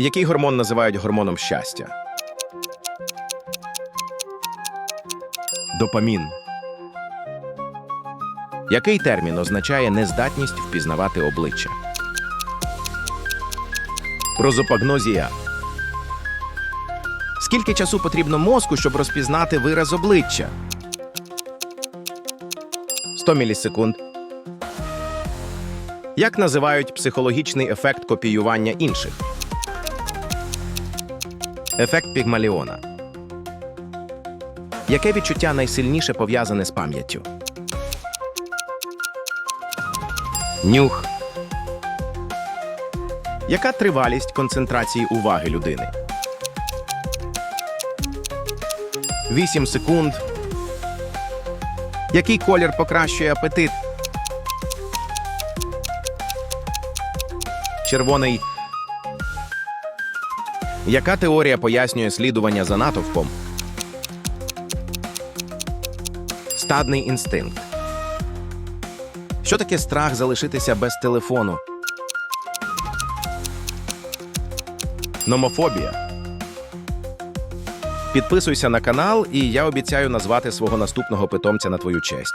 Який гормон називають гормоном щастя? Допамін. Який термін означає нездатність впізнавати обличчя? Прозопагнозія. Скільки часу потрібно мозку, щоб розпізнати вираз обличчя? 100 мілісекунд. Як називають психологічний ефект копіювання інших? Ефект Пігмаліона. Яке відчуття найсильніше пов'язане з пам'яттю? Нюх. Яка тривалість концентрації уваги людини? 8 секунд. Який колір покращує апетит? Червоний. Яка теорія пояснює слідування за натовпом? Стадний інстинкт. Що таке страх залишитися без телефону? Номофобія. Підписуйся на канал, і я обіцяю назвати свого наступного питомця на твою честь.